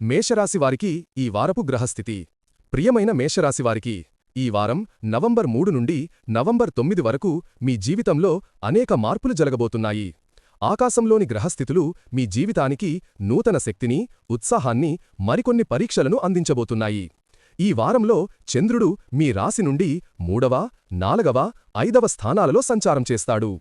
మేషరాశివారికి ఈ వారపు గ్రహస్థితి. ప్రియమైన మేషరాశివారికి ఈ వారం నవంబర్ మూడు నుండి నవంబర్ తొమ్మిది వరకు మీ జీవితంలో అనేక మార్పులు జరగబోతున్నాయి. ఆకాశంలోని గ్రహస్థితులు మీ జీవితానికి నూతన శక్తిని ఉత్సాహాన్ని మరికొన్ని పరీక్షలను అందించబోతున్నాయి. ఈ వారంలో చంద్రుడు మీ రాశి నుండి మూడవ నాలుగవ ఐదవ స్థానాలలో సంచారం చేస్తాడు.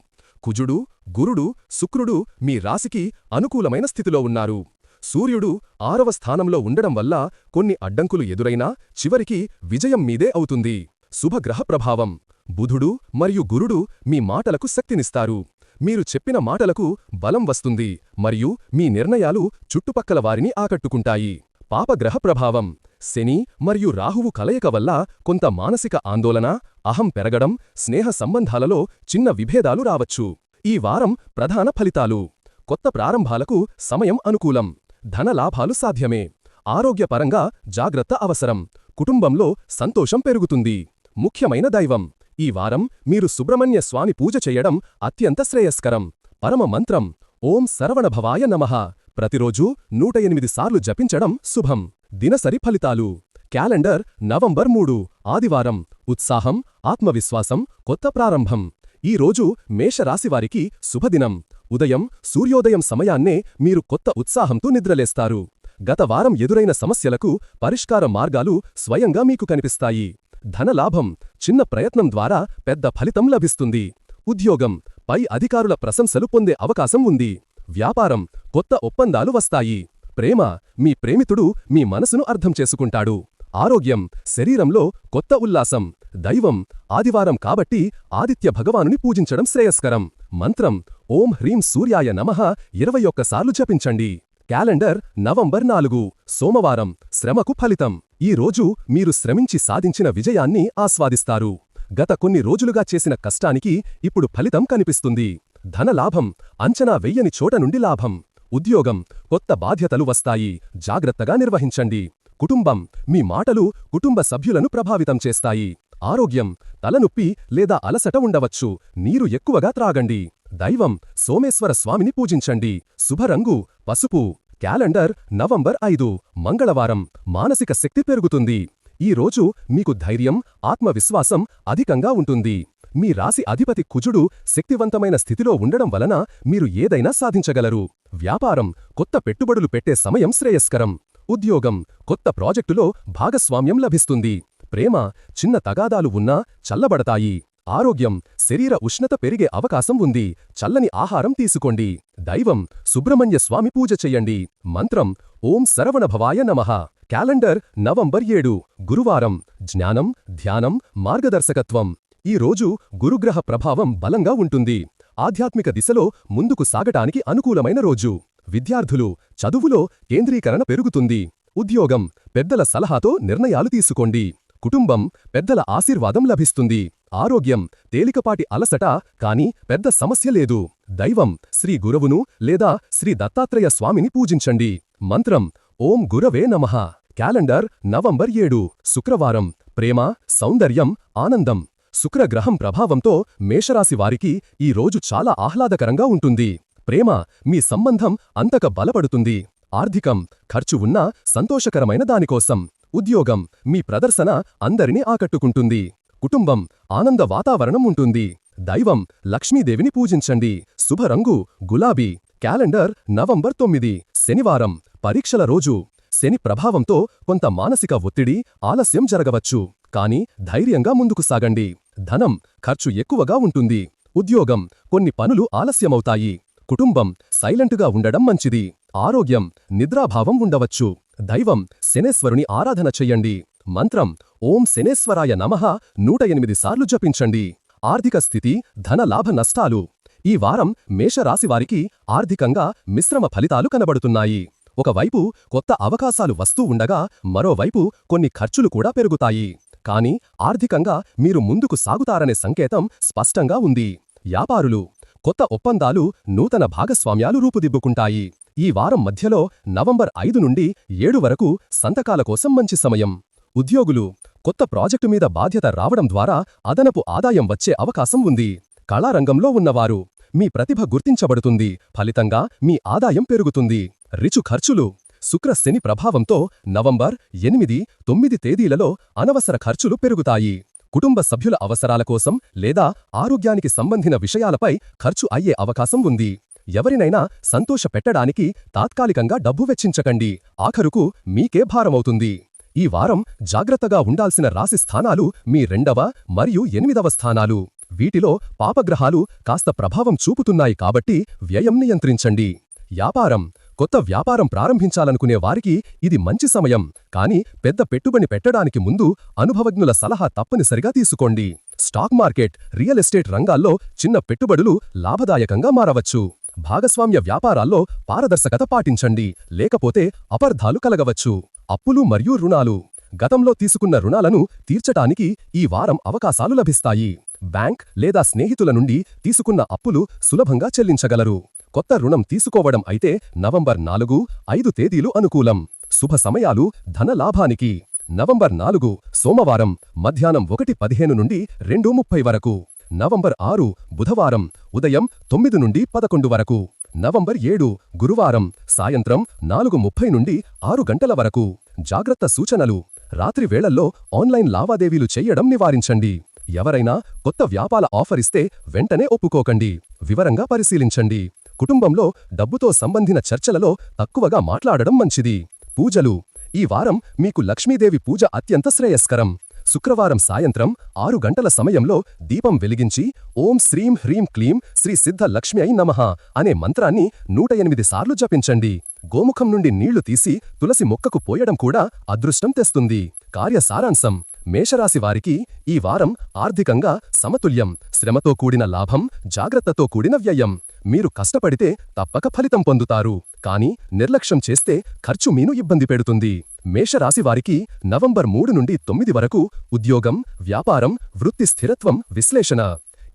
కుజుడు గురుడు శుక్రుడు మీ రాశికి అనుకూలమైన స్థితిలో ఉన్నారు. సూర్యుడు ఆరవ స్థానంలో ఉండడం వల్ల కొన్ని అడ్డంకులు ఎదురైనా చివరికి విజయం మీదే అవుతుంది. శుభగ్రహ ప్రభావం. బుధుడు మరియు గురుడు మీ మాటలకు శక్తినిస్తారు. మీరు చెప్పిన మాటలకు బలం వస్తుంది మరియు మీ నిర్ణయాలు చుట్టుపక్కల వారిని ఆకట్టుకుంటాయి. పాపగ్రహ ప్రభావం. శని మరియు రాహువు కలయిక వల్ల కొంత మానసిక ఆందోళన అహం పెరగడం స్నేహ సంబంధాలలో చిన్న విభేదాలు రావచ్చు. ఈ వారం ప్రధాన ఫలితాలు. కొత్త ప్రారంభాలకు సమయం అనుకూలం. ధన లాభాలు సాధ్యమే. ఆరోగ్యపరంగా జాగ్రత్త అవసరం. కుటుంబంలో సంతోషం పెరుగుతుంది. ముఖ్యమైన దైవం. ఈ వారం మీరు సుబ్రహ్మణ్య స్వామి పూజ చేయడం అత్యంత శ్రేయస్కరం. పరమ మంత్రం. ఓం సరవణభవాయ నమః. ప్రతిరోజూ నూట ఎనిమిది సార్లు జపించడం శుభం. దినసరి ఫలితాలు. క్యాలెండర్ నవంబర్ మూడు. ఆదివారం. ఉత్సాహం ఆత్మవిశ్వాసం కొత్త ప్రారంభం. ఈ రోజు మేషరాశివారికి శుభదినం. ఉదయం సూర్యోదయం సమయాన్నే మీరు కొత్త ఉత్సాహంతో నిద్రలేస్తారు. గత వారం ఎదురైన సమస్యలకు పరిష్కార మార్గాలు స్వయంగా మీకు కనిపిస్తాయి. ధనలాభం చిన్న ప్రయత్నం ద్వారా పెద్ద ఫలితం లభిస్తుంది. ఉద్యోగం పై అధికారుల ప్రశంసలు పొందే అవకాశం ఉంది. వ్యాపారం కొత్త ఒప్పందాలు వస్తాయి. ప్రేమ మీ ప్రేమితుడు మీ మనసును అర్థం చేసుకుంటాడు. ఆరోగ్యం శరీరంలో కొత్త ఉల్లాసం. దైవం ఆదివారం కాబట్టి ఆదిత్య భగవానుని పూజించడం శ్రేయస్కరం. మంత్రం ఓం హ్రీం సూర్యాయ నమః ఇరవై ఒక్కసార్లు జపించండి. క్యాలెండర్ నవంబర్ నాలుగు సోమవారం శ్రమకు ఫలితం. ఈ రోజు మీరు శ్రమించి సాధించిన విజయాన్ని ఆస్వాదిస్తారు. గత కొన్ని రోజులుగా చేసిన కష్టానికి ఇప్పుడు ఫలితం కనిపిస్తుంది. ధనలాభం అంచనా వెయ్యని చోట నుండి లాభం. ఉద్యోగం కొత్త బాధ్యతలు వస్తాయి. జాగ్రత్తగా నిర్వహించండి. కుటుంబం మీ మాటలు కుటుంబ సభ్యులను ప్రభావితం చేస్తాయి. ఆరోగ్యం తలనొప్పి లేదా అలసట ఉండవచ్చు. నీరు ఎక్కువగా త్రాగండి. దైవం సోమేశ్వర స్వామిని పూజించండి. శుభరంగు పసుపు. క్యాలెండర్ నవంబర్ ఐదు. మంగళవారం. మానసిక శక్తి పెరుగుతుంది. ఈ రోజు మీకు ధైర్యం ఆత్మవిశ్వాసం అధికంగా ఉంటుంది. మీ రాశి అధిపతి కుజుడు శక్తివంతమైన స్థితిలో ఉండడం వలన మీరు ఏదైనా సాధించగలరు. వ్యాపారం కొత్త పెట్టుబడులు పెట్టే సమయం శ్రేయస్కరం. ఉద్యోగం కొత్త ప్రాజెక్టులో భాగస్వామ్యం లభిస్తుంది. ప్రేమ చిన్న తగాదాలు ఉన్నా చల్లబడతాయి. ఆరోగ్యం శరీర ఉష్ణత పెరిగే అవకాశం ఉంది. చల్లని ఆహారం తీసుకోండి. దైవం సుబ్రహ్మణ్య స్వామి పూజ చెయ్యండి మంత్రం ఓం సరవణభవాయ నమః. క్యాలెండర్ నవంబర్ ఏడు. గురువారం జ్ఞానం ధ్యానం మార్గదర్శకత్వం. ఈ రోజు గురుగ్రహ ప్రభావం బలంగా ఉంటుంది. ఆధ్యాత్మిక దిశలో ముందుకు సాగటానికి అనుకూలమైన రోజు. విద్యార్థులు చదువులో కేంద్రీకరణ పెరుగుతుంది. ఉద్యోగం పెద్దల సలహాతో నిర్ణయాలు తీసుకోండి. కుటుంబం పెద్దల ఆశీర్వాదం లభిస్తుంది. ఆరోగ్యం తేలికపాటి అలసట కాని పెద్ద సమస్య లేదు. దైవం శ్రీ గురవును లేదా శ్రీ దత్తాత్రేయ స్వామిని పూజించండి. మంత్రం ఓం గురవే నమః. క్యాలెండర్ నవంబర్ ఏడు. శుక్రవారం. ప్రేమ సౌందర్యం ఆనందం. శుక్రగ్రహం ప్రభావంతో మేషరాశి వారికి ఈ రోజు చాలా ఆహ్లాదకరంగా ఉంటుంది. ప్రేమ మీ సంబంధం అంతక బలపడుతుంది. ఆర్థికం ఖర్చు ఉన్నా సంతోషకరమైన దానికోసం. ఉద్యోగం మీ ప్రదర్శన అందరినీ ఆకట్టుకుంటుంది. కుటుంబం ఆనంద వాతావరణం ఉంటుంది. దైవం లక్ష్మీదేవిని పూజించండి. శుభరంగు గులాబీ క్యాలెండర్ నవంబర్ తొమ్మిది శనివారం పరీక్షల రోజు. శని ప్రభావంతో కొంత మానసిక ఒత్తిడి ఆలస్యం జరగవచ్చు. కాని ధైర్యంగా ముందుకు సాగండి. ధనం ఖర్చు ఎక్కువగా ఉంటుంది. ఉద్యోగం కొన్ని పనులు ఆలస్యమవుతాయి. కుటుంబం సైలెంటుగా ఉండడం మంచిది. ఆరోగ్యం నిద్రాభావం ఉండవచ్చు. దైవం శనేశ్వరుని ఆరాధన చెయ్యండి. మంత్రం ఓం శనేశ్వరాయ నమః నూట ఎనిమిది సార్లు జపించండి. ఆర్థిక స్థితి ధన లాభ నష్టాలు. ఈ వారం మేషరాశివారికి ఆర్థికంగా మిశ్రమ ఫలితాలు కనబడుతున్నాయి. ఒకవైపు కొత్త అవకాశాలు వస్తూ ఉండగా మరోవైపు కొన్ని ఖర్చులు కూడా పెరుగుతాయి. కాని ఆర్థికంగా మీరు ముందుకు సాగుతారనే సంకేతం స్పష్టంగా ఉంది. వ్యాపారులు కొత్త ఒప్పందాలు నూతన భాగస్వామ్యాలు రూపుదిద్దుకుంటాయి. ఈ వారం మధ్యలో నవంబర్ ఐదు నుండి ఏడు వరకు సంతకాల కోసం మంచి సమయం. ఉద్యోగులు కొత్త ప్రాజెక్టు మీద బాధ్యత రావడం ద్వారా అదనపు ఆదాయం వచ్చే అవకాశం ఉంది. కళారంగంలో ఉన్నవారు మీ ప్రతిభ గుర్తించబడుతుంది ఫలితంగా మీ ఆదాయం పెరుగుతుంది. రిచు ఖర్చులు శుక్ర శని ప్రభావంతో నవంబర్ ఎనిమిది తొమ్మిది తేదీలలో అనవసర ఖర్చులు పెరుగుతాయి. కుటుంబ సభ్యుల అవసరాల కోసం లేదా ఆరోగ్యానికి సంబంధిన విషయాలపై ఖర్చు అయ్యే అవకాశం ఉంది. ఎవరినైనా సంతోష పెట్టడానికి తాత్కాలికంగా డబ్బు వెచ్చించకండి. ఆఖరుకు మీకే భారమవుతుంది. ఈ వారం జాగ్రత్తగా ఉండాల్సిన రాశి స్థానాలు మీ రెండవ మరియు ఎనిమిదవ స్థానాలు. వీటిలో పాపగ్రహాలు కాస్త ప్రభావం చూపుతున్నాయి కాబట్టి వ్యయం నియంత్రించండి. వ్యాపారం. కొత్త వ్యాపారం ప్రారంభించాలనుకునే వారికి ఇది మంచి సమయం. కానీ పెద్ద పెట్టుబడి పెట్టడానికి ముందు అనుభవజ్ఞుల సలహా తప్పనిసరిగా తీసుకోండి. స్టాక్ మార్కెట్ రియల్ ఎస్టేట్ రంగాల్లో చిన్న పెట్టుబడులు లాభదాయకంగా మారవచ్చు. భాగస్వామ్య వ్యాపారాల్లో పారదర్శకత పాటించండి. లేకపోతే అపర్ధాలు కలగవచ్చు. అప్పులు మరియు రుణాలు. గతంలో తీసుకున్న రుణాలను తీర్చటానికి ఈ వారం అవకాశాలు లభిస్తాయి. బ్యాంక్ లేదా స్నేహితుల నుండి తీసుకున్న అప్పులు సులభంగా చెల్లించగలరు. కొత్త రుణం తీసుకోవడం అయితే నవంబర్ నాలుగు ఐదు తేదీలు అనుకూలం. శుభ సమయాలు ధన లాభానికి. నవంబర్ నాలుగు సోమవారం మధ్యాహ్నం ఒకటి పదిహేను నుండి రెండు ముప్పై వరకు. నవంబర్ ఆరు బుధవారం ఉదయం తొమ్మిది నుండి పదకొండు వరకు. నవంబర్ ఏడు గురువారం సాయంత్రం నాలుగు ముప్పై నుండి ఆరు గంటల వరకు. జాగ్రత్త సూచనలు. రాత్రి వేళల్లో ఆన్లైన్ లావాదేవీలు చెయ్యడం నివారించండి. ఎవరైనా కొత్త వ్యాపార ఆఫర్ ఇస్తే వెంటనే ఒప్పుకోకండి. వివరంగా పరిశీలించండి. కుటుంబంలో డబ్బుతో సంబంధిన చర్చలలో తక్కువగా మాట్లాడడం మంచిది. పూజలు. ఈ వారం మీకు లక్ష్మీదేవి పూజ అత్యంత శ్రేయస్కరం. శుక్రవారం సాయంత్రం ఆరు గంటల సమయంలో దీపం వెలిగించి ఓం శ్రీం హ్రీం క్లీం శ్రీ సిద్ధ లక్ష్మి అయి నమః అనే మంత్రాన్ని నూట ఎనిమిది సార్లు జపించండి. గోముఖం నుండి నీళ్ళు తీసి తులసి మొక్కకు పోయడం కూడా అదృష్టం తెస్తుంది. కార్యసారాంశం మేషరాశి వారికి ఈ వారం ఆర్థికంగా సమతుల్యం శ్రమతో కూడిన లాభం జాగ్రత్తతో కూడిన వ్యయం. మీరు కష్టపడితే తప్పక ఫలితం పొందుతారు. కానీ నిర్లక్ష్యం చేస్తే ఖర్చు మీను ఇబ్బంది పెడుతుంది. మేషరాశి వారికి నవంబర్ మూడు నుండి తొమ్మిది వరకు ఉద్యోగం వ్యాపారం వృత్తి స్థిరత్వం విశ్లేషణ.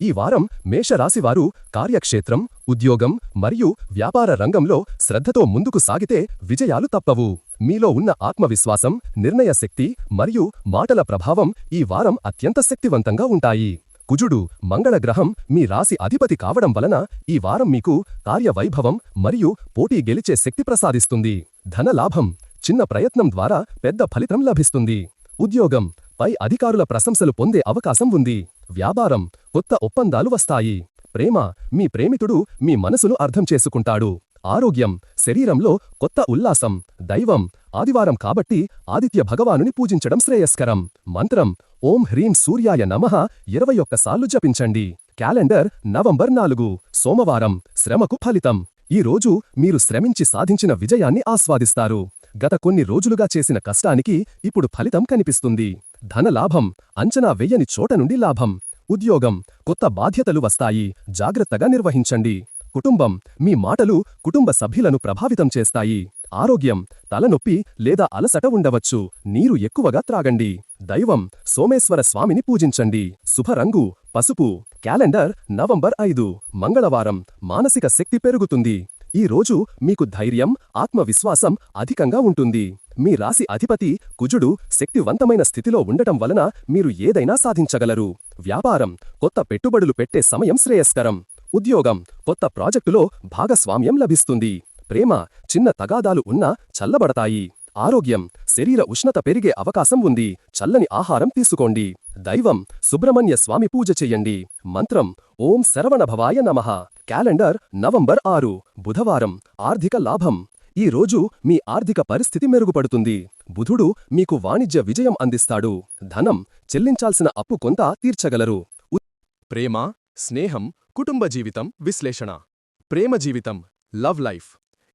ఈ వారం మేషరాశివారు కార్యక్షేత్రం ఉద్యోగం మరియు వ్యాపార రంగంలో శ్రద్ధతో ముందుకు సాగితే విజయాలు తప్పవు. మీలో ఉన్న ఆత్మవిశ్వాసం నిర్ణయ శక్తి మరియు మాటల ప్రభావం ఈ వారం అత్యంత శక్తివంతంగా ఉంటాయి. కుజుడు మంగళగ్రహం మీ రాశి అధిపతి కావడం వలన ఈ వారం మీకు కార్యవైభవం మరియు పోటీ గెలిచే శక్తి ప్రసాదిస్తుంది. ధనలాభం చిన్న ప్రయత్నం ద్వారా పెద్ద ఫలితం లభిస్తుంది. ఉద్యోగం పై అధికారుల ప్రశంసలు పొందే అవకాశం ఉంది. వ్యాపారం కొత్త ఒప్పందాలు వస్తాయి. ప్రేమ మీ ప్రేమితుడు మీ మనసును అర్థం చేసుకుంటాడు. ఆరోగ్యం శరీరంలో కొత్త ఉల్లాసం దైవం ఆదివారం కాబట్టి ఆదిత్య భగవానుని పూజించడం శ్రేయస్కరం. మంత్రం ఓం హ్రీం సూర్యాయ నమః ఇరవై ఒక్కసార్లు జపించండి. క్యాలెండర్ నవంబర్ నాలుగు. సోమవారం శ్రమకు ఫలితం. ఈ రోజు మీరు శ్రమించి సాధించిన విజయాన్ని ఆస్వాదిస్తారు. గత కొన్ని రోజులుగా చేసిన కష్టానికి ఇప్పుడు ఫలితం కనిపిస్తుంది. ధనలాభం అంచనా వెయ్యని చోట నుండి లాభం. ఉద్యోగం కొత్త బాధ్యతలు వస్తాయి. జాగ్రత్తగా నిర్వహించండి. కుటుంబం మీ మాటలు కుటుంబ సభ్యులను ప్రభావితం చేస్తాయి. ఆరోగ్యం తలనొప్పి లేదా అలసట ఉండవచ్చు. నీరు ఎక్కువగా త్రాగండి. దైవం సోమేశ్వర స్వామిని పూజించండి. శుభరంగు పసుపు క్యాలెండర్ నవంబర్ ఐదు. మంగళవారం మానసిక శక్తి పెరుగుతుంది. ఈ రోజు మీకు ధైర్యం ఆత్మవిశ్వాసం అధికంగా ఉంటుంది. మీ రాశి అధిపతి కుజుడు శక్తివంతమైన స్థితిలో ఉండటం వలన మీరు ఏదైనా సాధించగలరు. వ్యాపారం కొత్త పెట్టుబడులు పెట్టే సమయం శ్రేయస్కరం. ఉద్యోగం కొత్త ప్రాజెక్టులో భాగస్వామ్యం లభిస్తుంది. ప్రేమ చిన్న తగాదాలు ఉన్నా చల్లబడతాయి. ఆరోగ్యం శరీర ఉష్ణత పెరిగే అవకాశం ఉంది. చల్లని ఆహారం తీసుకోండి. దైవం సుబ్రహ్మణ్య స్వామి పూజ చెయ్యండి మంత్రం ఓం శరవణభవాయ నమః. క్యాలెండర్ నవంబర్ ఆరు. బుధవారం. ఆర్థిక లాభం. ఈ రోజు మీ ఆర్థిక పరిస్థితి మెరుగుపడుతుంది. బుధుడు మీకు వాణిజ్య విజయం అందిస్తాడు. ధనం చెల్లించాల్సిన అప్పు కొంత తీర్చగలరు. ప్రేమ స్నేహం కుటుంబ జీవితం విశ్లేషణ. ప్రేమ జీవితం లవ్ లైఫ్.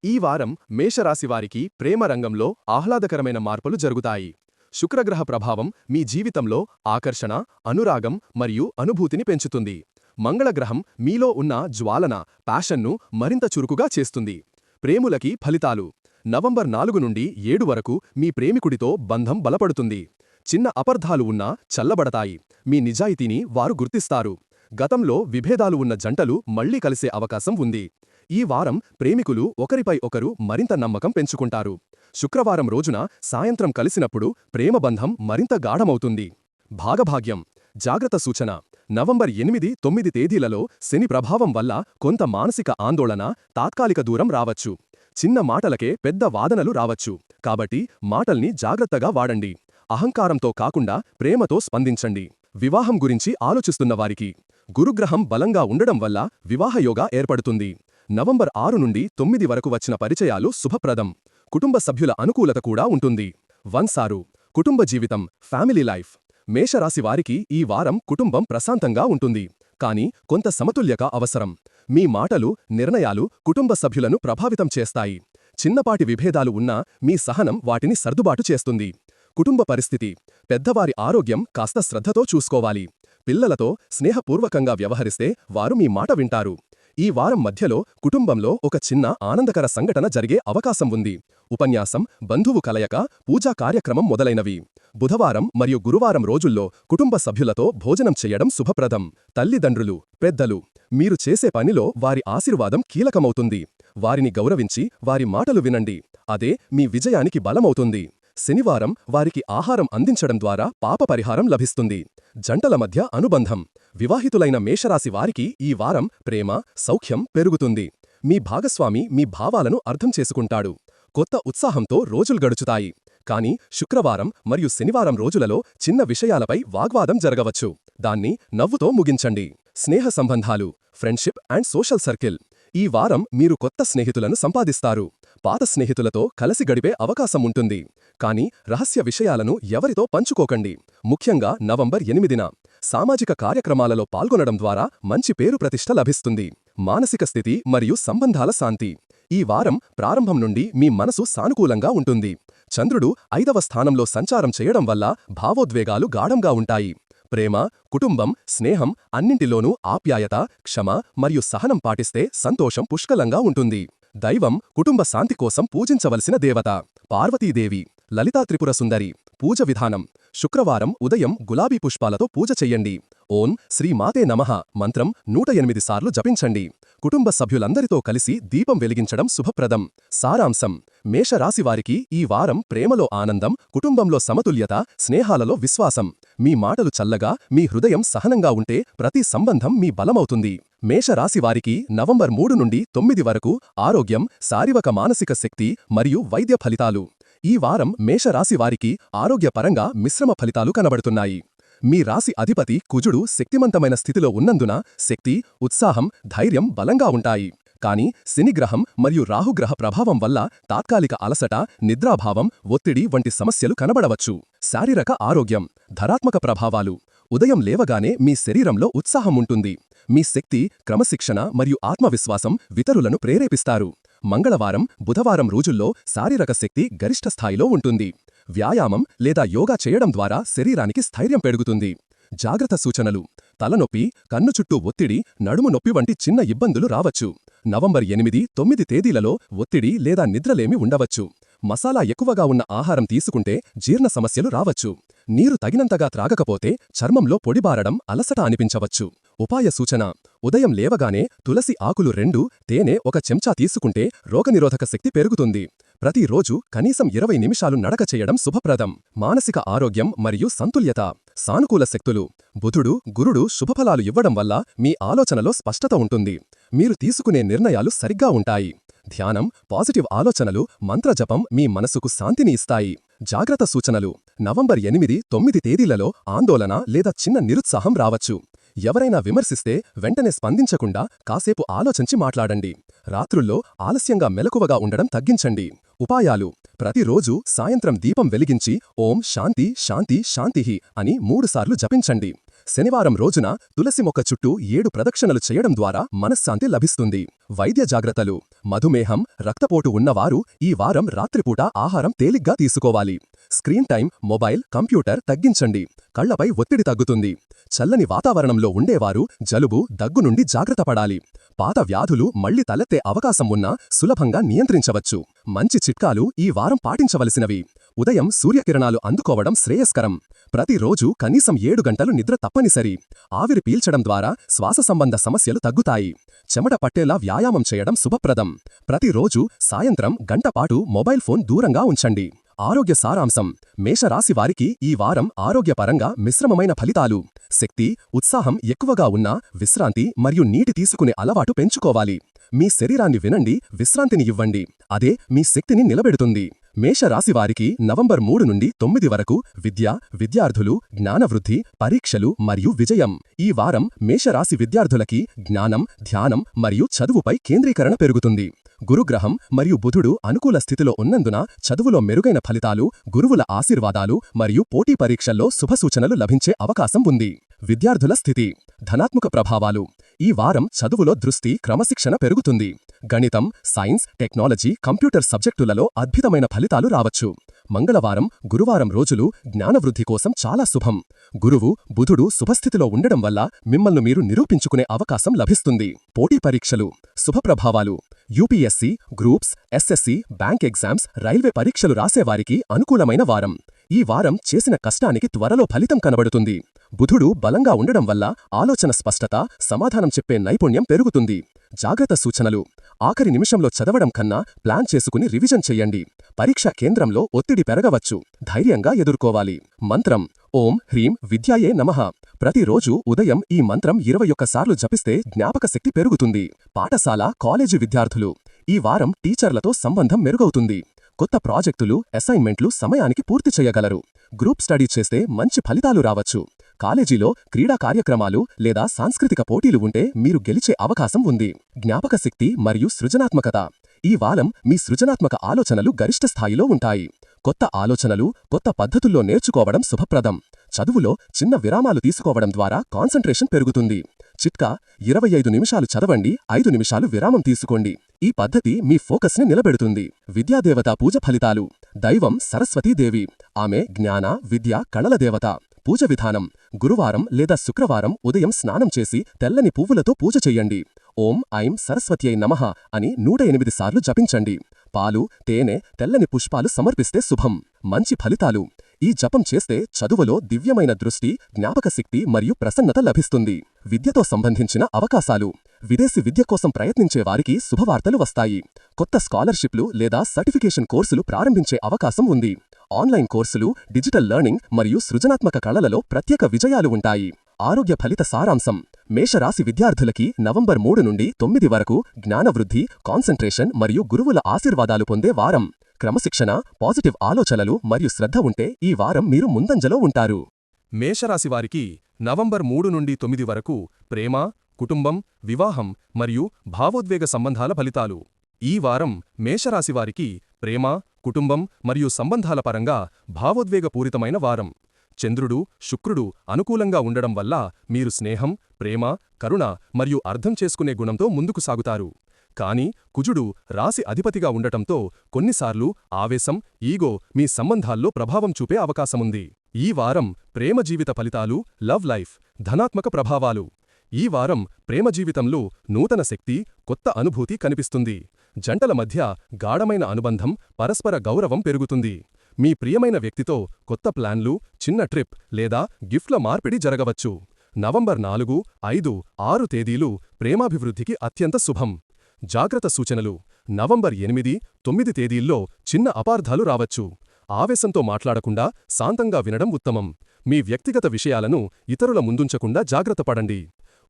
ఈ వారం మేషరాశివారికి ప్రేమ రంగంలో ఆహ్లాదకరమైన మార్పులు జరుగుతాయి. శుక్రగ్రహ ప్రభావం మీ జీవితంలో ఆకర్షణ అనురాగం మరియు అనుభూతిని పెంచుతుంది. మంగళగ్రహం మీలో ఉన్న జ్వాలన ప్యాషన్ను మరింత చురుకుగా చేస్తుంది. ప్రేములకి ఫలితాలు. నవంబర్ నాలుగు నుండి ఏడు వరకు మీ ప్రేమికుడితో బంధం బలపడుతుంది. చిన్న అపర్ధాలు ఉన్నా చల్లబడతాయి. మీ నిజాయితీని వారు గుర్తిస్తారు. గతంలో విభేదాలు ఉన్న జంటలు మళ్ళీ కలిసే అవకాశం ఉంది. ఈ వారం ప్రేమికులు ఒకరిపై ఒకరు మరింత నమ్మకం పెంచుకుంటారు. శుక్రవారం రోజున సాయంత్రం కలిసినప్పుడు ప్రేమబంధం మరింత గాఢమవుతుంది. భాగభాగ్యం. జాగ్రత్త సూచన. నవంబర్ ఎనిమిది తొమ్మిది తేదీలలో శని ప్రభావం వల్ల కొంత మానసిక ఆందోళన తాత్కాలిక దూరం రావచ్చు. చిన్న మాటలకే పెద్ద వాదనలు రావచ్చు. కాబట్టి మాటల్ని జాగ్రత్తగా వాడండి. అహంకారంతో కాకుండా ప్రేమతో స్పందించండి. వివాహం గురించి ఆలోచిస్తున్న వారికి గురుగ్రహం బలంగా ఉండడం వల్ల వివాహయోగా ఏర్పడుతుంది. నవంబర్ ఆరు నుండి తొమ్మిది వరకు వచ్చిన పరిచయాలు శుభప్రదం. కుటుంబ సభ్యుల అనుకూలత కూడా ఉంటుంది. వన్సారు. కుటుంబ జీవితం ఫ్యామిలీ లైఫ్. మేషరాశి వారికి ఈ వారం కుటుంబం ప్రశాంతంగా ఉంటుంది. కానీ కొంత సమతుల్యత అవసరం. మీ మాటలు నిర్ణయాలు కుటుంబ సభ్యులను ప్రభావితం చేస్తాయి. చిన్నపాటి విభేదాలు ఉన్నా మీ సహనం వాటిని సర్దుబాటు చేస్తుంది. కుటుంబ పరిస్థితి. పెద్దవారి ఆరోగ్యం కాస్త శ్రద్ధతో చూసుకోవాలి. పిల్లలతో స్నేహపూర్వకంగా వ్యవహరిస్తే వారు మీ మాట వింటారు. ఈ వారం మధ్యలో కుటుంబంలో ఒక చిన్న ఆనందకర సంఘటన జరిగే అవకాశం ఉంది. ఉపన్యాసం బంధువు కలయక పూజా కార్యక్రమం మొదలైనవి. బుధవారం మరియు గురువారం రోజుల్లో కుటుంబ సభ్యులతో భోజనం చేయడం శుభప్రదం. తల్లిదండ్రులు పెద్దలు మీరు చేసే పనిలో వారి ఆశీర్వాదం కీలకమవుతుంది. వారిని గౌరవించి వారి మాటలు వినండి. అదే మీ విజయానికి బలమవుతుంది. శనివారం వారికి ఆహారం అందించడం ద్వారా పాప పరిహారం లభిస్తుంది. జంటల మధ్య అనుబంధం. వివాహితులైన మేషరాశి వారికి ఈ వారం ప్రేమ సౌఖ్యం పెరుగుతుంది. మీ భాగస్వామి మీ భావాలను అర్థం చేసుకుంటాడు. కొత్త ఉత్సాహంతో రోజులు గడుచుతాయి. కానీ శుక్రవారం మరియు శనివారం రోజులలో చిన్న విషయాలపై వాగ్వాదం జరగవచ్చు. దాన్ని నవ్వుతో ముగించండి. స్నేహ సంబంధాలు ఫ్రెండ్షిప్ అండ్ సోషల్ సర్కిల్. ఈ వారం మీరు కొత్త స్నేహితులను సంపాదిస్తారు. పాత స్నేహితులతో కలిసి గడిపే అవకాశం ఉంటుంది. కానీ రహస్య విషయాలను ఎవరితో పంచుకోకండి. ముఖ్యంగా నవంబర్ ఎనిమిదిన సామాజిక కార్యక్రమాలలో పాల్గొనడం ద్వారా మంచి పేరు ప్రతిష్ట లభిస్తుంది. మానసిక స్థితి మరియు సంబంధాల శాంతి. ఈ వారం ప్రారంభం నుండి మీ మనసు సానుకూలంగా ఉంటుంది. చంద్రుడు ఐదవ స్థానంలో సంచారం చేయడం వల్ల భావోద్వేగాలు గాఢంగా ఉంటాయి. ప్రేమ కుటుంబం స్నేహం అన్నింటిలోనూ ఆప్యాయత క్షమ మరియు సహనం పాటిస్తే సంతోషం పుష్కలంగా ఉంటుంది. దైవం కుటుంబ శాంతి కోసం పూజించవలసిన దేవత పార్వతీదేవి లలితా త్రిపుర సుందరి పూజ విధానం శుక్రవారం ఉదయం గులాబీ పుష్పాలతో పూజ చెయ్యండి. ఓం శ్రీ మాతే నమః. మంత్రం నూట ఎనిమిది సార్లు జపించండి. కుటుంబ సభ్యులందరితో కలిసి దీపం వెలిగించడం శుభప్రదం. సారాంశం. మేషరాశివారికి ఈ వారం ప్రేమలో ఆనందం కుటుంబంలో సమతుల్యత స్నేహాలలో విశ్వాసం. మీ మాటలు చల్లగా మీ హృదయం సహనంగా ఉంటే ప్రతి సంబంధం మీ బలమవుతుంది. మేషరాశివారికి నవంబర్ మూడు నుండి తొమ్మిది వరకు ఆరోగ్యం శారీరక మానసిక శక్తి మరియు వైద్య ఫలితాలు. ఈ వారం మేషరాశివారికి ఆరోగ్యపరంగా మిశ్రమ ఫలితాలు కనబడుతున్నాయి. మీ రాశి అధిపతి కుజుడు శక్తిమంతమైన స్థితిలో ఉన్నందున శక్తి ఉత్సాహం ధైర్యం బలంగా ఉంటాయి. కాని శనిగ్రహం మరియు రాహుగ్రహ ప్రభావం వల్ల తాత్కాలిక అలసట నిద్రాభావం ఒత్తిడి వంటి సమస్యలు కనబడవచ్చు. శారీరక ఆరోగ్యం ధరాత్మక ప్రభావాలు ఉదయం లేవగానే మీ శరీరంలో ఉత్సాహం ఉంటుంది. మీ శక్తి క్రమశిక్షణ మరియు ఆత్మవిశ్వాసం వితరులను ప్రేరేపిస్తారు. మంగళవారం బుధవారం రోజుల్లో శారీరక శక్తి గరిష్ట స్థాయిలో ఉంటుంది. వ్యాయామం లేదా యోగా చేయడం ద్వారా శరీరానికి స్థైర్యం పెరుగుతుంది. జాగ్రత్త సూచనలు. తలనొప్పి కన్ను చుట్టూ ఒత్తిడి నడుము నొప్పి వంటి చిన్న ఇబ్బందులు రావచ్చు. నవంబర్ ఎనిమిది తొమ్మిది తేదీలలో ఒత్తిడి లేదా నిద్రలేమి ఉండవచ్చు. మసాలా ఎక్కువగా ఉన్న ఆహారం తీసుకుంటే జీర్ణ సమస్యలు రావచ్చు. నీరు తగినంతగా త్రాగకపోతే చర్మంలో పొడిబారడం అలసట అనిపించవచ్చు. ఉపాయ సూచన ఉదయం లేవగానే తులసి ఆకులు రెండు తేనె ఒక చెంచా తీసుకుంటే రోగనిరోధక శక్తి పెరుగుతుంది. ప్రతిరోజు కనీసం ఇరవై నిమిషాలు నడక చేయడం శుభప్రదం. మానసిక ఆరోగ్యం మరియు సంతుల్యత. సానుకూల శక్తులు. బుధుడు గురుడు శుభఫలాలు ఇవ్వడం వల్ల మీ ఆలోచనలో స్పష్టత ఉంటుంది. మీరు తీసుకునే నిర్ణయాలు సరిగ్గా ఉంటాయి. ధ్యానం పాజిటివ్ ఆలోచనలు మంత్రజపం మీ మనసుకు శాంతిని ఇస్తాయి. జాగ్రత్త సూచనలు. నవంబర్ ఎనిమిది తొమ్మిది తేదీలలో ఆందోళన లేదా చిన్న నిరుత్సాహం రావచ్చు. ఎవరైనా విమర్శిస్తే వెంటనే స్పందించకుండా కాసేపు ఆలోచించి మాట్లాడండి. రాత్రుల్లో ఆలస్యంగా మెలకువగా ఉండడం తగ్గించండి. ఉపాయాలు. ప్రతిరోజు సాయంత్రం దీపం వెలిగించి ఓం శాంతి శాంతి శాంతిహి అని మూడుసార్లు జపించండి. శనివారం రోజున తులసి మొక్క చుట్టూ ఏడు ప్రదక్షిణలు చేయడం ద్వారా మనశ్శాంతి లభిస్తుంది. వైద్య జాగ్రత్తలు. మధుమేహం రక్తపోటు ఉన్నవారు ఈ వారం రాత్రిపూట ఆహారం తేలిగ్గా తీసుకోవాలి. స్క్రీన్ టైం మొబైల్ కంప్యూటర్ తగ్గించండి. కళ్ళపై ఒత్తిడి తగ్గుతుంది. చల్లని వాతావరణంలో ఉండేవారు జలుబు దగ్గు నుండి జాగ్రత్త పడాలి. పాత వ్యాధులు మళ్ళీ తలెత్తే అవకాశం ఉన్నా సులభంగా నియంత్రించవచ్చు. మంచి చిట్కాలు ఈ వారం పాటించవలసినవి. ఉదయం సూర్యకిరణాలు అందుకోవడం శ్రేయస్కరం. ప్రతిరోజు కనీసం ఏడు గంటలు నిద్ర తప్పనిసరి. ఆవిరి పీల్చడం ద్వారా శ్వాస సంబంధ సమస్యలు తగ్గుతాయి. చెమట పట్టేలా వ్యాయామం చేయడం శుభప్రదం. ప్రతిరోజు సాయంత్రం గంటపాటు మొబైల్ ఫోన్ దూరంగా ఉంచండి. ఆరోగ్య సారాంశం. మేషరాశి వారికి ఈ వారం ఆరోగ్యపరంగా మిశ్రమమైన ఫలితాలు. శక్తి ఉత్సాహం ఎక్కువగా ఉన్నా విశ్రాంతి మరియు నీటి తీసుకునే అలవాటు పెంచుకోవాలి. మీ శరీరాన్ని వినండి విశ్రాంతిని ఇవ్వండి. అదే మీ శక్తిని నిలబెడుతుంది. మేషరాశివారికి నవంబర్ మూడు నుండి తొమ్మిది వరకు విద్య విద్యార్థులు జ్ఞానవృద్ధి పరీక్షలు మరియు విజయం. ఈ వారం మేషరాశి విద్యార్థులకి జ్ఞానం ధ్యానం మరియు చదువుపై కేంద్రీకరణ పెరుగుతుంది. గురుగ్రహం మరియు బుధుడు అనుకూల స్థితిలో ఉన్నందున చదువులో మెరుగైన ఫలితాలు గురువుల ఆశీర్వాదాలు మరియు పోటీ పరీక్షల్లో శుభసూచనలు లభించే అవకాశం ఉంది. విద్యార్థుల స్థితి ధనాత్మక ప్రభావాలు. ఈ వారం చదువులో దృష్టి క్రమశిక్షణ పెరుగుతుంది. గణితం సైన్స్ టెక్నాలజీ కంప్యూటర్ సబ్జెక్టులలో అద్భుతమైన ఫలితాలు రావచ్చు. మంగళవారం గురువారం రోజులు జ్ఞానవృద్ధి కోసం చాలా శుభం. గురువు బుధుడు శుభస్థితిలో ఉండడం వల్ల మిమ్మల్ని మీరు నిరూపించుకునే అవకాశం లభిస్తుంది. పోటీ పరీక్షలు శుభప్రభావాలు UPSC groups SSC bank exams railway పరీక్షలు రాసేవారికి అనుకూలమైన వారం. ఈ వారం చేసిన కష్టానికి త్వరలో ఫలితం కనబడుతుంది. బుధుడు బలంగా ఉండడం వల్ల ఆలోచన స్పష్టత సమాధానం చెప్పే నైపుణ్యం పెరుగుతుంది. జాగ్రత్త సూచనలు. ఆఖరి నిమిషంలో చదవడం కన్నా ప్లాన్ చేసుకుని రివిజన్ చెయ్యండి పరీక్షా కేంద్రంలో ఒత్తిడి పెరగవచ్చు. ధైర్యంగా ఎదుర్కోవాలి. మంత్రం. ఓం హ్రీం విద్యాయే నమః. ప్రతిరోజు ఉదయం ఈ మంత్రం ఇరవై ఒక్కసార్లు జపిస్తే జ్ఞాపకశక్తి పెరుగుతుంది. పాఠశాల కాలేజీ విద్యార్థులు. ఈ వారం టీచర్లతో సంబంధం మెరుగవుతుంది. కొత్త ప్రాజెక్టులు అసైన్మెంట్లు సమయానికి పూర్తి చేయగలరు. గ్రూప్ స్టడీ చేస్తే మంచి ఫలితాలు రావచ్చు. కాలేజీలో క్రీడా కార్యక్రమాలు లేదా సాంస్కృతిక పోటీలు ఉంటే మీరు గెలిచే అవకాశం ఉంది. జ్ఞాపకశక్తి మరియు సృజనాత్మకత. ఈ వారం మీ సృజనాత్మక ఆలోచనలు గరిష్ట స్థాయిలో ఉంటాయి. కొత్త ఆలోచనలు కొత్త పద్ధతుల్లో నేర్చుకోవడం శుభప్రదం. చదువులో చిన్న విరామాలు తీసుకోవడం ద్వారా కాన్సంట్రేషన్ పెరుగుతుంది. చిట్కా ఇరవై ఐదు నిమిషాలు చదవండి ఐదు నిమిషాలు విరామం తీసుకోండి. ఈ పద్ధతి మీ ఫోకస్ని నిలబెడుతుంది. విద్యాదేవత పూజ ఫలితాలు. దైవం సరస్వతీదేవి ఆమె జ్ఞాన విద్య కళల దేవత. పూజ విధానం. గురువారం లేదా శుక్రవారం ఉదయం స్నానం చేసి తెల్లని పువ్వులతో పూజ చెయ్యండి ఓం ఐం సరస్వతి అయి నమః అని నూట ఎనిమిది సార్లు జపించండి. పాలు తేనె తెల్లని పుష్పాలు సమర్పిస్తే శుభం. మంచి ఫలితాలు. ఈ జపం చేస్తే చదువులో దివ్యమైన దృష్టి జ్ఞాపకశక్తి మరియు ప్రసన్నత లభిస్తుంది. విద్యతో సంబంధించిన అవకాశాలు. విదేశీ విద్య కోసం ప్రయత్నించే వారికి శుభవార్తలు వస్తాయి. కొత్త స్కాలర్షిప్లు లేదా సర్టిఫికేషన్ కోర్సులు ప్రారంభించే అవకాశం ఉంది. ఆన్లైన్ కోర్సులు డిజిటల్ లెర్నింగ్ మరియు సృజనాత్మక కళలలో ప్రత్యేక విజయాలు ఉంటాయి. ఆరోగ్య ఫలిత సారాంశం. మేషరాశి విద్యార్థులకి నవంబర్ మూడు నుండి తొమ్మిది వరకు జ్ఞానవృద్ధి కాన్సంట్రేషన్ మరియు గురువుల ఆశీర్వాదాలు పొందే వారం. క్రమశిక్షణ పాజిటివ్ ఆలోచనలు మరియు శ్రద్ధ ఉంటే ఈ వారం మీరు ముందంజలో ఉంటారు. మేషరాశివారికి నవంబర్ మూడు నుండి తొమ్మిది వరకు ప్రేమ కుటుంబం వివాహం మరియు భావోద్వేగ సంబంధాల ఫలితాలు. ఈ వారం మేషరాశివారికి ప్రేమ కుటుంబం మరియు సంబంధాల పరంగా భావోద్వేగపూరితమైన వారం. చంద్రుడు శుక్రుడు అనుకూలంగా ఉండడం వల్ల మీరు స్నేహం ప్రేమ కరుణ మరియు అర్థం చేసుకునే గుణంతో ముందుకు సాగుతారు. కాని కుజుడు రాశి అధిపతిగా ఉండటంతో కొన్నిసార్లు ఆవేశం ఈగో మీ సంబంధాల్లో ప్రభావం చూపే అవకాశముంది. ఈ వారం ప్రేమ జీవిత ఫలితాలు లవ్ లైఫ్ ధనాత్మక ప్రభావాలు. ఈ వారం ప్రేమ జీవితంలో నూతన శక్తి కొత్త అనుభూతి కనిపిస్తుంది. జంటల మధ్య గాఢమైన అనుబంధం పరస్పర గౌరవం పెరుగుతుంది. మీ ప్రియమైన వ్యక్తితో కొత్త ప్లాన్లు చిన్న ట్రిప్ లేదా గిఫ్ట్ల మార్పిడి జరగవచ్చు. నవంబర్ నాలుగు ఐదు ఆరు తేదీలు ప్రేమాభివృద్ధికి అత్యంత శుభం. జాగ్రత్త సూచనలు. నవంబర్ ఎనిమిది తొమ్మిది తేదీల్లో చిన్న అపార్థాలు రావచ్చు. ఆవేశంతో మాట్లాడకుండా శాంతంగా వినడం ఉత్తమం. మీ వ్యక్తిగత విషయాలను ఇతరుల ముందుంచకుండా జాగ్రత్తపడండి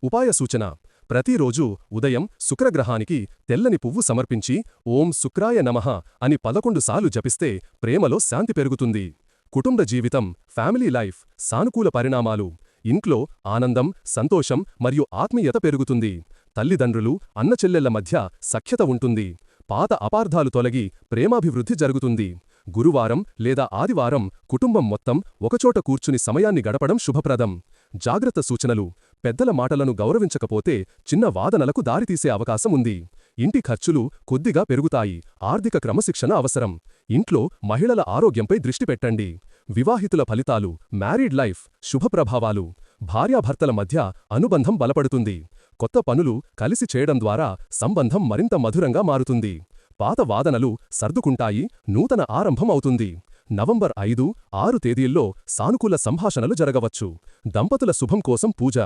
ఉపాయ సూచన. ప్రతిరోజూ ఉదయం శుక్రగ్రహానికి తెల్లని పువ్వు సమర్పించి ఓం శుక్రాయ నమః అని పదకొండుసార్లు జపిస్తే ప్రేమలో శాంతి పెరుగుతుంది. కుటుంబ జీవితం ఫ్యామిలీ లైఫ్ సానుకూల పరిణామాలు ఇంట్లో ఆనందం సంతోషం మరియు ఆత్మీయత పెరుగుతుంది. తల్లిదండ్రులు అన్నచెల్లెళ్ళ మధ్య సఖ్యత ఉంటుంది. పాత అపార్థాలు తొలగి ప్రేమాభివృద్ధి జరుగుతుంది. గురువారం లేదా ఆదివారం కుటుంబం మొత్తం ఒకచోట కూర్చుని సమయాన్ని గడపడం శుభప్రదం. జాగ్రత్త సూచనలు పెద్దల మాటలను గౌరవించకపోతే చిన్న వాదనలకు దారితీసే అవకాశం ఉంది. ఇంటి ఖర్చులు కొద్దిగా పెరుగుతాయి. ఆర్థిక క్రమశిక్షణ అవసరం. ఇంట్లో మహిళల ఆరోగ్యంపై దృష్టి పెట్టండి. వివాహితుల ఫలితాలు మ్యారీడ్ లైఫ్ శుభప్రభావాలు భార్యాభర్తల మధ్య అనుబంధం బలపడుతుంది. కొత్త పనులు కలిసి చేయడం ద్వారా సంబంధం మరింత మధురంగా మారుతుంది. పాత వాదనలు సర్దుకుంటాయి. నూతన ఆరంభం అవుతుంది. నవంబర్ ఐదు ఆరు తేదీల్లో సానుకూల సంభాషణలు జరగవచ్చు. దంపతుల శుభం కోసం పూజ.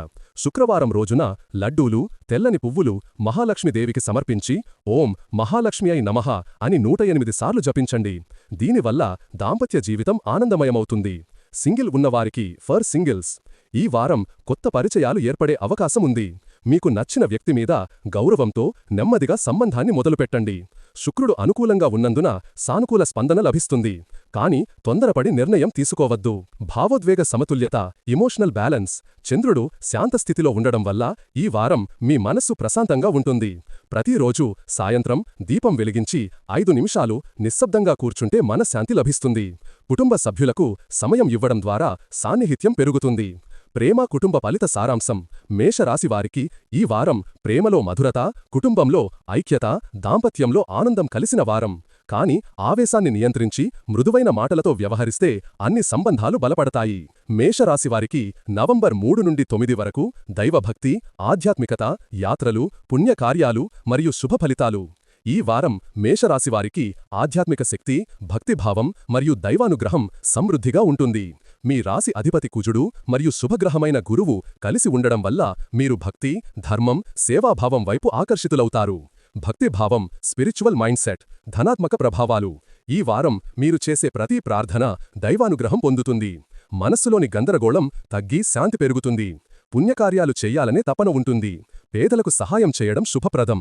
శుక్రవారం రోజున లడ్డూలు తెల్లని పువ్వులు మహాలక్ష్మిదేవికి సమర్పించి ఓం మహాలక్ష్మి అయి నమః అని నూట ఎనిమిది సార్లు జపించండి. దీనివల్ల దాంపత్య జీవితం ఆనందమయమవుతుంది. సింగిల్ ఉన్నవారికి ఫర్ సింగిల్స్. ఈ వారం కొత్త పరిచయాలు ఏర్పడే అవకాశం ఉంది. మీకు నచ్చిన వ్యక్తి మీద గౌరవంతో నెమ్మదిగా సంబంధాన్ని మొదలుపెట్టండి. శుక్రుడు అనుకూలంగా ఉన్నందున సానుకూల స్పందన లభిస్తుంది. కాని తొందరపడి నిర్ణయం తీసుకోవద్దు. భావోద్వేగ సమతుల్యత ఇమోషనల్ బ్యాలెన్స్ చంద్రుడు శాంతస్థితిలో ఉండడం వల్ల ఈ వారం మీ మనస్సు ప్రశాంతంగా ఉంటుంది. ప్రతిరోజు సాయంత్రం దీపం వెలిగించి ఐదు నిమిషాలు నిశ్శబ్దంగా కూర్చుంటే మనశ్శాంతి లభిస్తుంది. కుటుంబ సభ్యులకు సమయం ఇవ్వడం ద్వారా సాన్నిహిత్యం పెరుగుతుంది. ప్రేమ కుటుంబ ఫలిత సారాంశం మేషరాశివారికి ఈ వారం ప్రేమలో మధురత కుటుంబంలో ఐక్యత దాంపత్యంలో ఆనందం కలిసిన వారం. కాని ఆవేశాన్ని నియంత్రించి మృదువైన మాటలతో వ్యవహరిస్తే అన్ని సంబంధాలు బలపడతాయి. మేషరాశివారికి నవంబర్ మూడు నుండి తొమ్మిది వరకు దైవభక్తి ఆధ్యాత్మికత యాత్రలు పుణ్యకార్యాలు మరియు శుభ ఫలితాలు. ఈ వారం మేషరాశివారికి ఆధ్యాత్మిక శక్తి భక్తిభావం మరియు దైవానుగ్రహం సమృద్ధిగా ఉంటుంది. మీ రాశి అధిపతి కుజుడు మరియు శుభగ్రహమైన గురువు కలిసి ఉండడం వల్ల మీరు భక్తి ధర్మం సేవాభావం వైపు ఆకర్షితులవుతారు. భక్తిభావం స్పిరిచువల్ మైండ్సెట్ ధనాత్మక ప్రభావాలు ఈ వారం మీరు చేసే ప్రతి ప్రార్థన దైవానుగ్రహం పొందుతుంది. మనస్సులోని గందరగోళం తగ్గి శాంతి పెరుగుతుంది. పుణ్యకార్యాలు చెయ్యాలనే తపన ఉంటుంది. పేదలకు సహాయం చేయడం శుభప్రదం.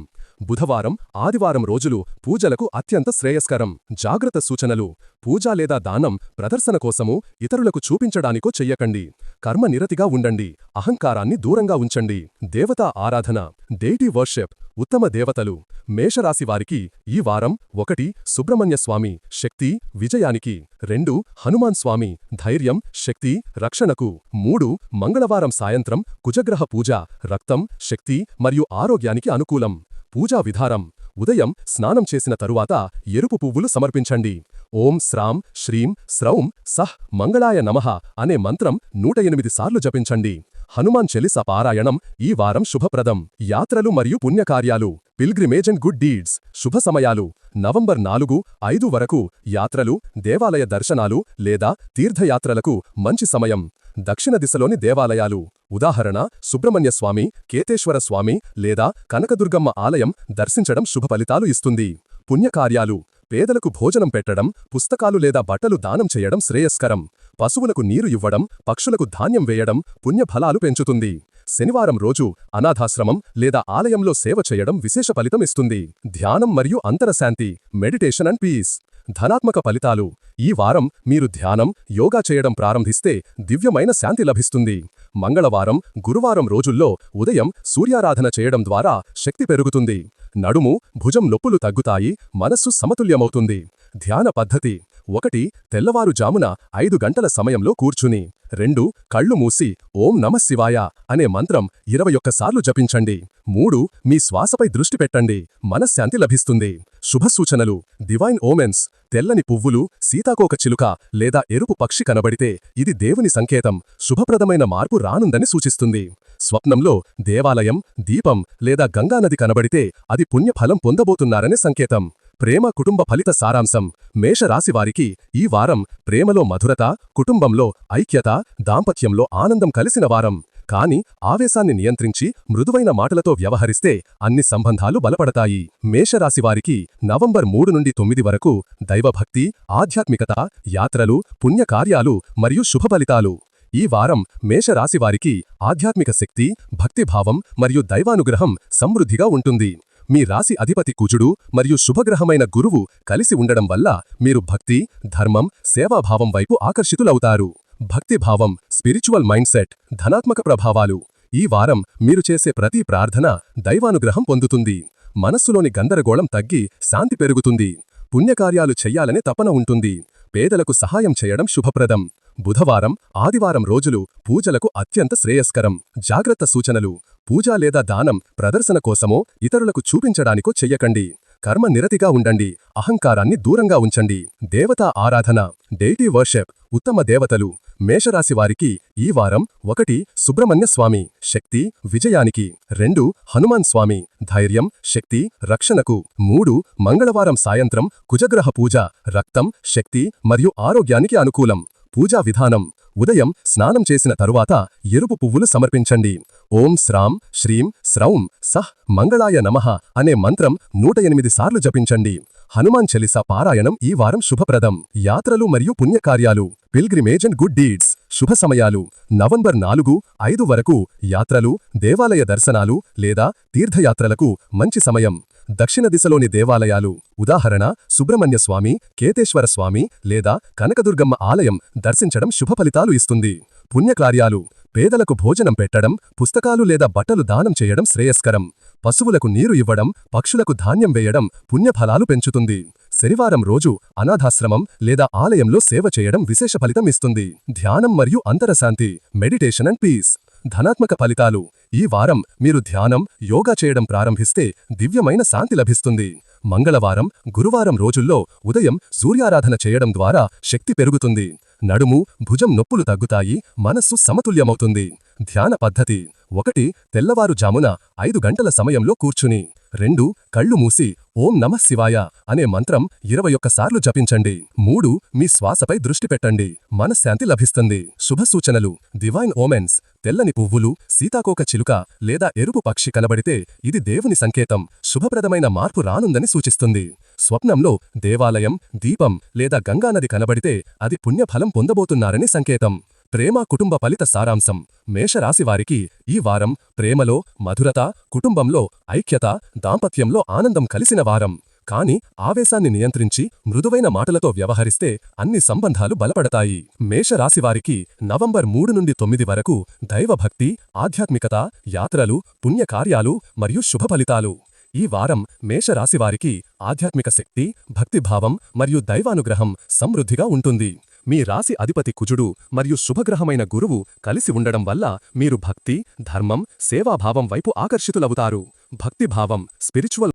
బుధవారం ఆదివారం రోజులు పూజలకు అత్యంత శ్రేయస్కరం. జాగ్రత్త సూచనలు పూజ లేదా దానం ప్రదర్శన కోసము ఇతరులకు చూపించడానికో చెయ్యకండి. కర్మనిరతిగా ఉండండి అహంకారాన్ని దూరంగా ఉంచండి. దేవతా ఆరాధన డేటీ వర్షిప్ ఉత్తమ దేవతలు. మేషరాశివారికి ఈ వారం ఒకటి సుబ్రహ్మణ్య స్వామి శక్తి విజయానికి. రెండు హనుమాన్ స్వామి ధైర్యం శక్తి రక్షణకు. మూడు మంగళవారం సాయంత్రం కుజగ్రహ పూజ రక్తం శక్తి మరియు ఆరోగ్యానికి అనుకూలం. పూజా విధానం ఉదయం స్నానం చేసిన తరువాత ఎరుపు పువ్వులు సమర్పించండి. ఓం శ్రాం శ్రీం స్రౌం సహ్ మంగళాయ నమః అనే మంత్రం నూట ఎనిమిది సార్లు జపించండి. హనుమాన్ చెలిస పారాయణం ఈ వారం శుభప్రదం. యాత్రలు మరియు పుణ్యకార్యాలు. Pilgrimage and good deeds. శుభ సమయాలు. నవంబర్ నాలుగు ఐదు వరకు యాత్రలు దేవాలయ దర్శనాలు లేదా తీర్థయాత్రలకు మంచి సమయం. దక్షిణ దిశలోని దేవాలయాలు ఉదాహరణ సుబ్రహ్మణ్య స్వామి కేతేశ్వర స్వామి లేదా కనకదుర్గమ్మ ఆలయం దర్శించడం శుభ ఫలితాలు ఇస్తుంది. పుణ్యకార్యాలు పేదలకు భోజనం పెట్టడం పుస్తకాలు లేదా బట్టలు దానం చేయడం శ్రేయస్కరం. పశువులకు నీరు ఇవ్వడం పక్షులకు ధాన్యం వేయడం పుణ్యఫలాలు పెంచుతుంది. శనివారం రోజు అనాథాశ్రమం లేదా ఆలయంలో సేవ చేయడం విశేష ఫలితం ఇస్తుంది. ధ్యానం మరియు అంతరశాంతి మెడిటేషన్ అండ్ పీస్. ధనాత్మక ఫలితాలు. ఈ వారం మీరు ధ్యానం యోగా చేయడం ప్రారంభిస్తే దివ్యమైన శాంతి లభిస్తుంది. మంగళవారం గురువారం రోజుల్లో ఉదయం సూర్యారాధన చేయడం ద్వారా శక్తి పెరుగుతుంది. నడుము భుజం నొప్పులు తగ్గుతాయి మనస్సు సమతుల్యమవుతుంది. ధ్యాన పద్ధతి. ఒకటి తెల్లవారుజామున ఐదు గంటల సమయంలో కూర్చుని. రెండు కళ్ళు మూసి ఓం నమశివాయ అనే మంత్రం ఇరవై ఒక్కసార్లు జపించండి. మూడు మీ శ్వాసపై దృష్టి పెట్టండి. మనశ్శాంతి లభిస్తుంది. శుభసూచనలు దివైన్ డివైన్ ఓమెన్స్ తెల్లని పువ్వులు సీతాకోక చిలుక లేదా ఎరుపు పక్షి కనబడితే ఇది దేవుని సంకేతం. శుభప్రదమైన మార్పు రానుందని సూచిస్తుంది. స్వప్నంలో దేవాలయం దీపం లేదా గంగానది కనబడితే అది పుణ్యఫలం పొందబోతున్నారనే సంకేతం. ప్రేమ కుటుంబ ఫలిత సారాంశం. మేషరాశివారికి ఈ వారం ప్రేమలో మధురత కుటుంబంలో ఐక్యత దాంపత్యంలో ఆనందం కలిసిన వారం. కాని ఆవేశాన్ని నియంత్రించి మృదువైన మాటలతో వ్యవహరిస్తే అన్ని సంబంధాలు బలపడతాయి. మేషరాశివారికి నవంబర్ మూడు నుండి తొమ్మిది వరకు దైవభక్తి ఆధ్యాత్మికత యాత్రలు పుణ్యకార్యాలు మరియు శుభ ఫలితాలు. ఈ వారం మేషరాశివారికి ఆధ్యాత్మిక శక్తి భక్తిభావం మరియు దైవానుగ్రహం సమృద్ధిగా ఉంటుంది. మీ రాశి అధిపతి కుజుడు మరియు శుభగ్రహమైన గురువు కలిసి ఉండడం వల్ల మీరు భక్తి ధర్మం సేవాభావం వైపు ఆకర్షితులవుతారు. భక్తిభావం స్పిరిచువల్ మైండ్సెట్ ధనాత్మక ప్రభావాలు ఈ వారం మీరు చేసే ప్రతి ప్రార్థన దైవానుగ్రహం పొందుతుంది. మనస్సులోని గందరగోళం తగ్గి శాంతి పెరుగుతుంది. పుణ్యకార్యాలు చెయ్యాలనే తపన ఉంటుంది. పేదలకు సహాయం చేయడం శుభప్రదం. బుధవారం ఆదివారం రోజులు పూజలకు అత్యంత శ్రేయస్కరం. జాగ్రత్త సూచనలు. పూజ లేదా దానం ప్రదర్శన కోసమో ఇతరులకు చూపించడానికో చెయ్యకండి. కర్మ నిరతిగా ఉండండి. అహంకారాన్ని దూరంగా ఉంచండి. దేవతా ఆరాధన డైటీ వర్షెప్ ఉత్తమ దేవతలు. మేషరాశివారికి ఈ వారం ఒకటి సుబ్రహ్మణ్య స్వామి శక్తి విజయానికి. రెండు హనుమాన్ స్వామి ధైర్యం శక్తి రక్షణకు. మూడు మంగళవారం సాయంత్రం కుజగ్రహ పూజ రక్తం శక్తి మరియు ఆరోగ్యానికి అనుకూలం. పూజా విధానం. ఉదయం స్నానం చేసిన తరువాత ఎరుపు పువ్వులు సమర్పించండి. ఓం శ్రాం శ్రీం స్రౌం సహ్ మంగళాయ నమః అనే మంత్రం నూట ఎనిమిది సార్లు జపించండి. హనుమాన్ చలిస పారాయణం ఈ వారం శుభప్రదం. యాత్రలు మరియు పుణ్యకార్యాలు. Pilgrimage and good deeds. శుభ సమయాలు. నవంబర్ నాలుగు ఐదు వరకు యాత్రలు దేవాలయ దర్శనాలు లేదా తీర్థయాత్రలకు మంచి సమయం. దక్షిణ దిశలోని దేవాలయాలు ఉదాహరణ సుబ్రహ్మణ్య స్వామి కేతేశ్వర స్వామి లేదా కనకదుర్గమ్మ ఆలయం దర్శించడం శుభ ఫలితాలు ఇస్తుంది. పుణ్యకార్యాలు పేదలకు భోజనం పెట్టడం పుస్తకాలు లేదా బట్టలు దానం చేయడం శ్రేయస్కరం. పశువులకు నీరు ఇవ్వడం పక్షులకు ధాన్యం వేయడం పుణ్యఫలాలు పెంచుతుంది. శనివారం రోజు అనాథాశ్రమం లేదా ఆలయంలో సేవ చేయడం విశేష ఫలితం ఇస్తుంది. ధ్యానం మరియు అంతరశాంతి మెడిటేషన్ అండ్ పీస్. ధనాత్మక ఫలితాలు. ఈ వారం మీరు ధ్యానం యోగా చేయడం ప్రారంభిస్తే దివ్యమైన శాంతి లభిస్తుంది. మంగళవారం గురువారం రోజుల్లో ఉదయం సూర్యారాధన చేయడం ద్వారా శక్తి పెరుగుతుంది. నడుము భుజం నొప్పులు తగ్గుతాయి మనస్సు సమతుల్యమవుతుంది. ధ్యాన పద్ధతి. ఒకటి తెల్లవారుజామున ఐదు గంటల సమయంలో కూర్చుని. రెండు కళ్ళు మూసి ఓం నమ శివాయ అనే మంత్రం ఇరవై ఒక్కసార్లు జపించండి. మూడు మీ శ్వాసపై దృష్టి పెట్టండి. మనశ్శాంతి లభిస్తుంది. శుభ సూచనలు. డివైన్ ఓమెన్స్ తెల్లని పువ్వులు సీతాకోక చిలుక లేదా ఎరుపు పక్షి కనబడితే ఇది దేవుని సంకేతం. శుభప్రదమైన మార్పు రానుందని సూచిస్తుంది. స్వప్నంలో దేవాలయం దీపం లేదా గంగానది కనబడితే అది పుణ్యఫలం పొందబోతున్నారని సంకేతం. ప్రేమ కుటుంబ ఫలిత సారాంశం. మేషరాశివారికి ఈ వారం ప్రేమలో మధురత కుటుంబంలో ఐక్యత దాంపత్యంలో ఆనందం కలిసిన వారం. కాని ఆవేశాన్ని నియంత్రించి మృదువైన మాటలతో వ్యవహరిస్తే అన్ని సంబంధాలు బలపడతాయి. మేషరాశివారికి నవంబర్ మూడు నుండి తొమ్మిది వరకు దైవభక్తి ఆధ్యాత్మికత యాత్రలు పుణ్యకార్యాలు మరియు శుభ ఫలితాలు ఈ వారం మేషరాశివారికి ఆధ్యాత్మిక శక్తి భక్తిభావం మరియు దైవానుగ్రహం సమృద్ధిగా ఉంటుంది. మీ రాశి అధిపతి కుజుడు మరియు శుభగ్రహమైన గురువు కలిసి ఉండడం వల్ల మీరు భక్తి ధర్మం సేవాభావం వైపు ఆకర్షితులవుతారు. భక్తిభావం స్పిరిచువల్